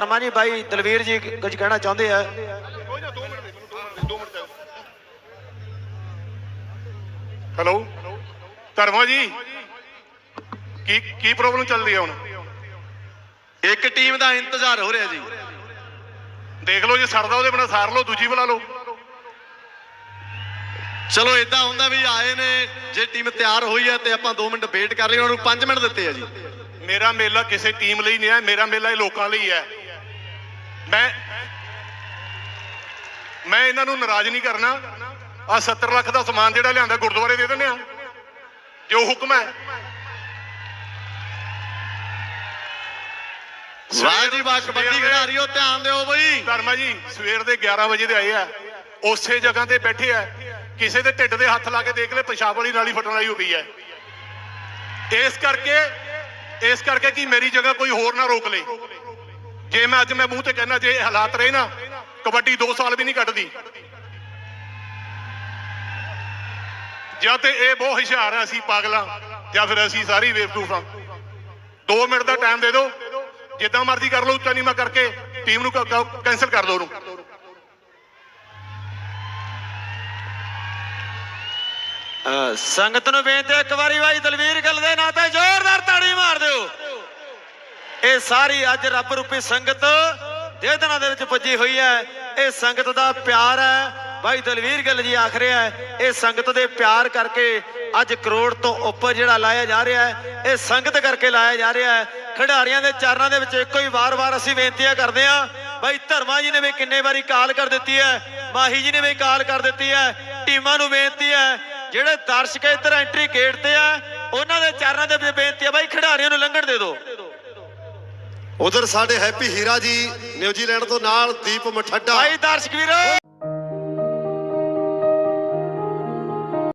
ਧਰਮਾ ਜੀ ਬਾਈ ਦਲਵੀਰ ਜੀ ਕੁਝ ਕਹਿਣਾ ਚਾਹੁੰਦੇ ਆ? ਕੋਈ ਨਾ 2 ਮਿੰਟ ਦੇ ਦਿਓ 2 ਮਿੰਟ ਹੈਲੋ? ਧਰਮਾ ਜੀ? ਕੀ ਕੀ ਪ੍ਰੋਬਲਮ ਚੱਲਦੀ ਹੈ ਹੁਣ? ਇੱਕ ਟੀਮ ਦਾ ਇੰਤਜ਼ਾਰ ਹੋ ਰਿਹਾ ਜੀ। ਦੇਖ ਲਓ ਜੇ ਸਰਦਾ ਉਹਦੇ ਬਿਨਾ ਸਾਰ ਲਓ ਦੂਜੀ ਬੁਲਾ ਲਓ। ਚਲੋ ਇਦਾਂ ਹੁੰਦਾ ਵੀ ਆਏ ਨੇ ਜੇ ਟੀਮ ਤਿਆਰ ਹੋਈ ਹੈ ਤੇ ਆਪਾਂ 2 ਮਿੰਟ ਵੇਟ ਕਰ ਲਈ ਉਹਨਾਂ ਨੂੰ 5 ਮਿੰਟ ਦਿੱਤੇ ਆ ਜੀ। ਮੇਰਾ ਮੇਲਾ ਕਿਸੇ ਟੀਮ ਲਈ ਨਹੀਂ ਹੈ ਮੇਰਾ ਮੇਲਾ ਇਹ ਲੋਕਾਂ ਲਈ ਹੈ। ਮੈਂ ਮੈਂ ਇਹਨਾਂ ਨੂੰ ਨਾਰਾਜ਼ ਨਹੀਂ ਕਰਨਾ। ਆ 70 ਲੱਖ ਦਾ ਸਮਾਨ ਜਿਹੜਾ ਲਿਆਂਦਾ ਗੁਰਦੁਆਰੇ ਦੇ ਦਿੰਦੇ ਆ। ਜੋ ਹੁਕਮ ਹੈ। ਵਾਹ ਜੀ ਵਾਹ ਕਬੱਡੀ ਖਿਡਾਰੀਓ ਧਿਆਨ ਦਿਓ ਬਈ। ਧਰਮਾ ਜੀ ਸਵੇਰ ਦੇ 11 ਵਜੇ ਦੇ ਆਏ ਆ। ਉਸੇ ਜਗ੍ਹਾ ਤੇ ਬੈਠੇ ਆ। ਕਿਸੇ ਦੇ ਢਿੱਡ ਦੇ ਹੱਥ ਲਾ ਕੇ ਦੇਖ ਲੈ ਪਿਸ਼ਾਬ ਵਾਲੀ ਨਾਲੀ ਫਟਣ ਵਾਲੀ ਹੋ ਗਈ ਹੈ। ਇਸ ਕਰਕੇ ਇਸ ਕਰਕੇ ਕਿ ਮੇਰੀ ਜਗ੍ਹਾ ਕੋਈ ਹੋਰ ਨਾ ਰੋਕ ਲੇ। ਜੇ ਮੈਂ ਅੱਜ ਮੈਂ ਮੂੰਹ ਤੇ ਕਹਿਣਾ, ਜੇ ਹਾਲਾਤ ਰਹੇ ਨਾ, ਕਬੱਡੀ 2 ਸਾਲ ਵੀ ਨਹੀਂ ਕੱਢਦੀ। ਜਾਂ ਤੇ ਇਹ ਬਹੁਤ ਹੁਸ਼ਿਆਰ ਆ, ਅਸੀਂ ਪਾਗਲਾਂ, ਜਾਂ ਫਿਰ ਅਸੀਂ ਸਾਰੀ ਬੇਵਕੂਫ। 2 ਮਿੰਟ ਦਾ ਟਾਈਮ ਦੇ ਦਿਓ। ਜਿੱਦਾਂ ਮਰਜ਼ੀ ਕਰ ਲਓ, ਉੱਚਾ ਨੀਵਾਂ ਕਰਕੇ ਟੀਮ ਨੂੰ ਕੈਨਸਲ ਕਰ ਦਿਓ ਉਹਨੂੰ। ਸੰਗਤ ਨੂੰ ਬੇਨਤੀ ਇੱਕ ਵਾਰੀ ਬਾਈ ਦਲਵੀਰ ਗੱਲ ਦੇ ਨਾਂ ਤੇ ਜ਼ੋਰਦਾਰ ਤਾੜੀ ਮਾਰ ਦਿਓ ਇਹ ਸਾਰੀ ਅੱਜ ਰੱਬ ਰੂਪੀ ਸੰਗਤ ਦੇ ਦਿਨਾਂ ਦੇ ਵਿੱਚ ਪੁੱਜੀ ਹੋਈ ਹੈ। ਇਹ ਸੰਗਤ ਦਾ ਪਿਆਰ ਹੈ। ਬਾਈ ਦਲਵੀਰ ਗੱਲ ਜੀ ਆਖ ਰਿਹਾ ਹੈ, ਇਹ ਸੰਗਤ ਦੇ ਪਿਆਰ ਕਰਕੇ ਅੱਜ ਕਰੋੜ ਤੋਂ ਉੱਪਰ ਜਿਹੜਾ ਲਾਇਆ ਜਾ ਰਿਹਾ ਹੈ, ਇਹ ਸੰਗਤ ਕਰਕੇ ਲਾਇਆ ਜਾ ਰਿਹਾ ਹੈ। ਖਿਡਾਰੀਆਂ ਦੇ ਚਰਨਾਂ ਦੇ ਵਿੱਚ ਇੱਕੋ ਹੀ ਵਾਰ-ਵਾਰ ਅਸੀਂ ਬੇਨਤੀਆਂ ਕਰਦੇ ਹਾਂ, ਬਾਈ ਧਰਮਾ ਜੀ ਨੇ ਵੀ ਕਿੰਨੇ ਵਾਰੀ ਕਾਲ ਕਰ ਦਿੱਤੀ ਹੈ, ਮਾਹੀ ਜੀ ਨੇ ਵੀ ਕਾਲ ਕਰ ਦਿੱਤੀ ਹੈ, ਟੀਮਾਂ ਨੂੰ ਬੇਨਤੀ ਹੈ, ਜਿਹੜੇ ਦਰਸ਼ਕ ਇੱਧਰ ਐਂਟਰੀ ਗੇਟ ਤੇ ਆ, ਉਹਨਾਂ ਦੇ ਚਰਨਾਂ ਦੇ ਵਿੱਚ ਬੇਨਤੀ ਹੈ, ਬਾਈ ਖਿਡਾਰੀਆਂ ਨੂੰ ਲੰਘਣ ਦੇ ਦਿਓ। ਉਧਰ ਸਾਡੇ ਹੈਪੀ ਹੀਰਾ ਜੀ ਨਿਊਜ਼ੀਲੈਂਡ ਤੋਂ ਨਾਲ ਦੀਪ ਮਠੱਡਾ। ਬਾਈ ਦਰਸ਼ਕ ਵੀਰੋ।